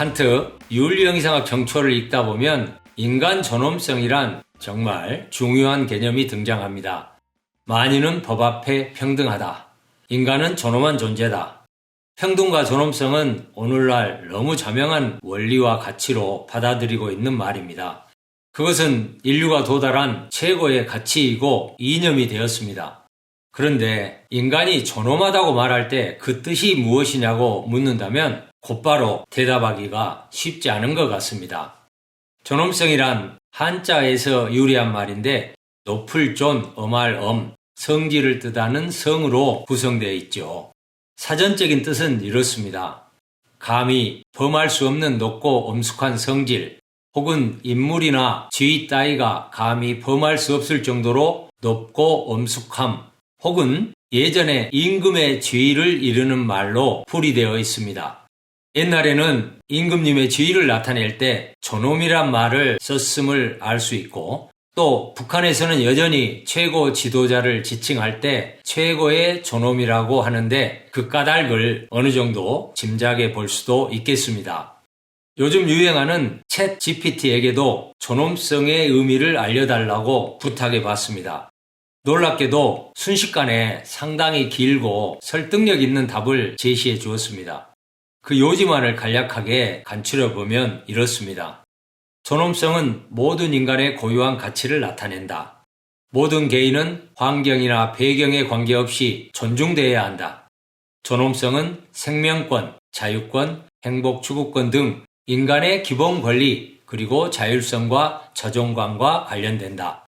칸트 윤리형이상학 정초를 읽다 보면 인간 존엄성이란 정말 중요한 개념이 등장합니다. 만인은 법 앞에 평등하다. 인간은 존엄한 존재다. 평등과 존엄성은 오늘날 너무 자명한 원리와 가치로 받아들이고 있는 말입니다. 그것은 인류가 도달한 최고의 가치이고 이념이 되었습니다. 그런데 인간이 존엄하다고 말할 때 그 뜻이 무엇이냐고 묻는다면 곧바로 대답하기가 쉽지 않은 것 같습니다. 존엄성이란 한자에서 유래한 말인데 높을 존, 엄할 엄, 성질을 뜻하는 성으로 구성되어 있죠. 사전적인 뜻은 이렇습니다. 감히 범할 수 없는 높고 엄숙한 성질, 혹은 인물이나 지위 따위가 감히 범할 수 없을 정도로 높고 엄숙함, 혹은 예전에 임금의 지위를 이르는 말로 풀이되어 있습니다. 옛날에는 임금님의 지위를 나타낼 때 존엄이란 말을 썼음을 알 수 있고 또 북한에서는 여전히 최고 지도자를 지칭할 때 최고의 존엄이라고 하는데 그 까닭을 어느 정도 짐작해 볼 수도 있겠습니다. 요즘 유행하는 챗 GPT에게도 존엄성의 의미를 알려달라고 부탁해 봤습니다. 놀랍게도 순식간에 상당히 길고 설득력 있는 답을 제시해 주었습니다. 그 요지만을 간략하게 간추려 보면 이렇습니다. 존엄성은 모든 인간의 고유한 가치를 나타낸다. 모든 개인은 환경이나 배경에 관계없이 존중되어야 한다. 존엄성은 생명권, 자유권, 행복 추구권 등 인간의 기본 권리 그리고 자율성과 저종관과 관련된다.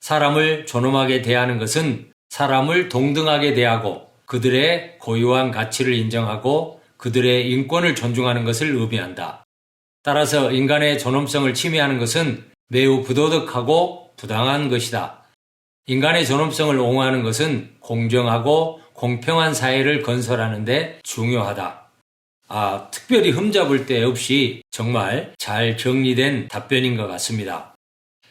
사람을 존엄하게 대하는 것은 사람을 동등하게 대하고 그들의 고유한 가치를 인정하고 그들의 인권을 존중하는 것을 의미한다. 따라서 인간의 존엄성을 침해하는 것은 매우 부도덕하고 부당한 것이다. 인간의 존엄성을 옹호하는 것은 공정하고 공평한 사회를 건설하는데 중요하다. 아, 특별히 흠잡을 데 없이 정말 잘 정리된 답변인 것 같습니다.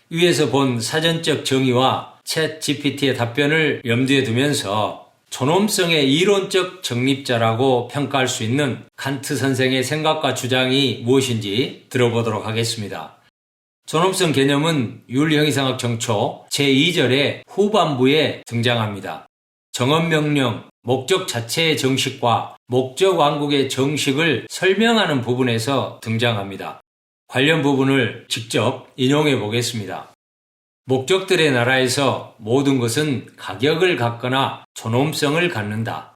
위에서 본 사전적 정의와 챗 GPT의 답변을 염두에 두면서 존엄성의 이론적 정립자라고 평가할 수 있는 칸트 선생의 생각과 주장이 무엇인지 들어보도록 하겠습니다. 존엄성 개념은 윤리형이상학 정초 제2절의 후반부에 등장합니다. 정언명령, 목적 자체의 정식과 목적 왕국의 정식을 설명하는 부분에서 등장합니다. 관련 부분을 직접 인용해 보겠습니다. 목적들의 나라에서 모든 것은 가격을 갖거나 존엄성을 갖는다.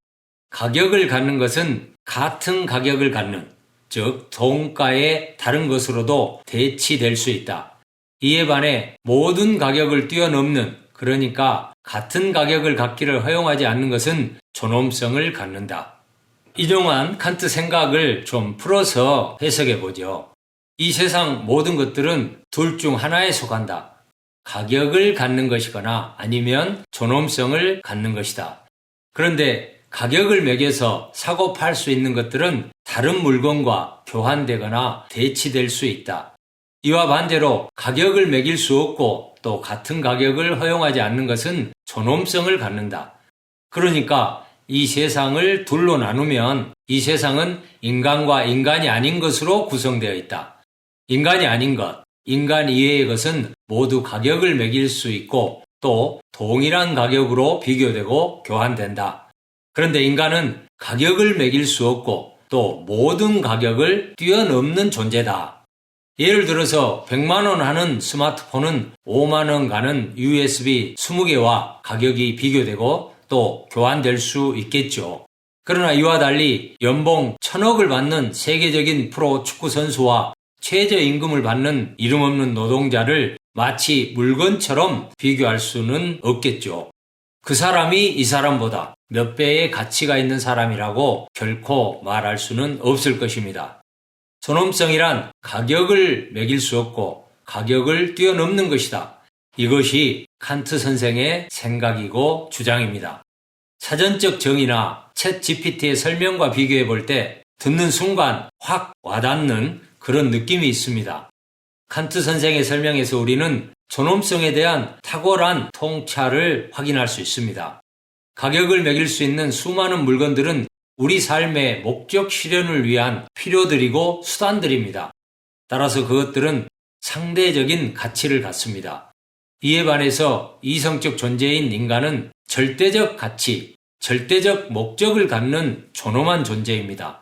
가격을 갖는 것은 같은 가격을 갖는, 즉, 동가의 다른 것으로도 대치될 수 있다. 이에 반해 모든 가격을 뛰어넘는, 그러니까 같은 가격을 갖기를 허용하지 않는 것은 존엄성을 갖는다. 인용한 칸트 생각을 좀 풀어서 해석해 보죠. 이 세상 모든 것들은 둘 중 하나에 속한다. 가격을 갖는 것이거나 아니면 존엄성을 갖는 것이다. 그런데 가격을 매겨서 사고 팔 수 있는 것들은 다른 물건과 교환되거나 대치될 수 있다. 이와 반대로 가격을 매길 수 없고 또 같은 가격을 허용하지 않는 것은 존엄성을 갖는다. 그러니까 이 세상을 둘로 나누면 이 세상은 인간과 인간이 아닌 것으로 구성되어 있다. 인간이 아닌 것, 인간 이외의 것은 모두 가격을 매길 수 있고 또 동일한 가격으로 비교되고 교환된다. 그런데 인간은 가격을 매길 수 없고 또 모든 가격을 뛰어넘는 존재다. 예를 들어서 100만원 하는 스마트폰은 5만원 가는 USB 20개와 가격이 비교되고 또 교환될 수 있겠죠. 그러나 이와 달리 연봉 천억을 받는 세계적인 프로 축구 선수와 최저임금을 받는 이름 없는 노동자를 마치 물건처럼 비교할 수는 없겠죠. 그 사람이 이 사람보다 몇 배의 가치가 있는 사람이라고 결코 말할 수는 없을 것입니다. 존엄성이란 가격을 매길 수 없고 가격을 뛰어넘는 것이다. 이것이 칸트 선생의 생각이고 주장입니다. 사전적 정의나 챗 GPT의 설명과 비교해 볼 때 듣는 순간 확 와닿는 그런 느낌이 있습니다. 칸트 선생의 설명에서 우리는 존엄성에 대한 탁월한 통찰을 확인할 수 있습니다. 가격을 매길 수 있는 수많은 물건들은 우리 삶의 목적 실현을 위한 필요들이고 수단들입니다. 따라서 그것들은 상대적인 가치를 갖습니다. 이에 반해서 이성적 존재인 인간은 절대적 가치, 절대적 목적을 갖는 존엄한 존재입니다.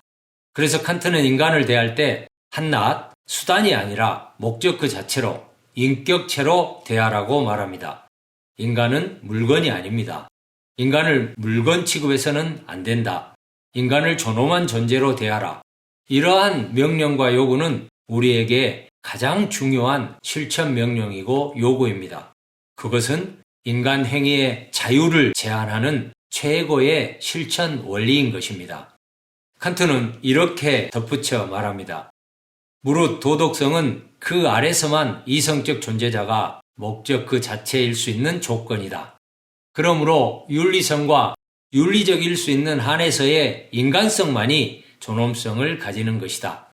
그래서 칸트는 인간을 대할 때 한낱 수단이 아니라 목적 그 자체로 인격체로 대하라고 말합니다. 인간은 물건이 아닙니다. 인간을 물건 취급해서는 안 된다. 인간을 존엄한 존재로 대하라. 이러한 명령과 요구는 우리에게 가장 중요한 실천 명령이고 요구입니다. 그것은 인간 행위의 자유를 제한하는 최고의 실천 원리인 것입니다. 칸트는 이렇게 덧붙여 말합니다. 무릇 도덕성은 그 아래서만 이성적 존재자가 목적 그 자체일 수 있는 조건이다. 그러므로 윤리성과 윤리적일 수 있는 한에서의 인간성만이 존엄성을 가지는 것이다.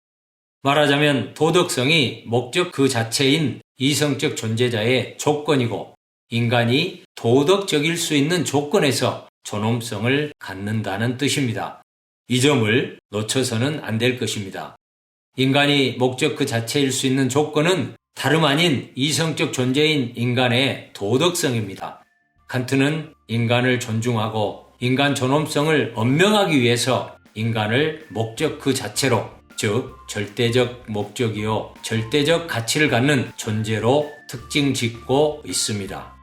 말하자면 도덕성이 목적 그 자체인 이성적 존재자의 조건이고 인간이 도덕적일 수 있는 조건에서 존엄성을 갖는다는 뜻입니다. 이 점을 놓쳐서는 안 될 것입니다. 인간이 목적 그 자체일 수 있는 조건은 다름 아닌 이성적 존재인 인간의 도덕성입니다. 칸트는 인간을 존중하고 인간 존엄성을 엄명하기 위해서 인간을 목적 그 자체로 즉 절대적 목적이요 절대적 가치를 갖는 존재로 특징 짓고 있습니다.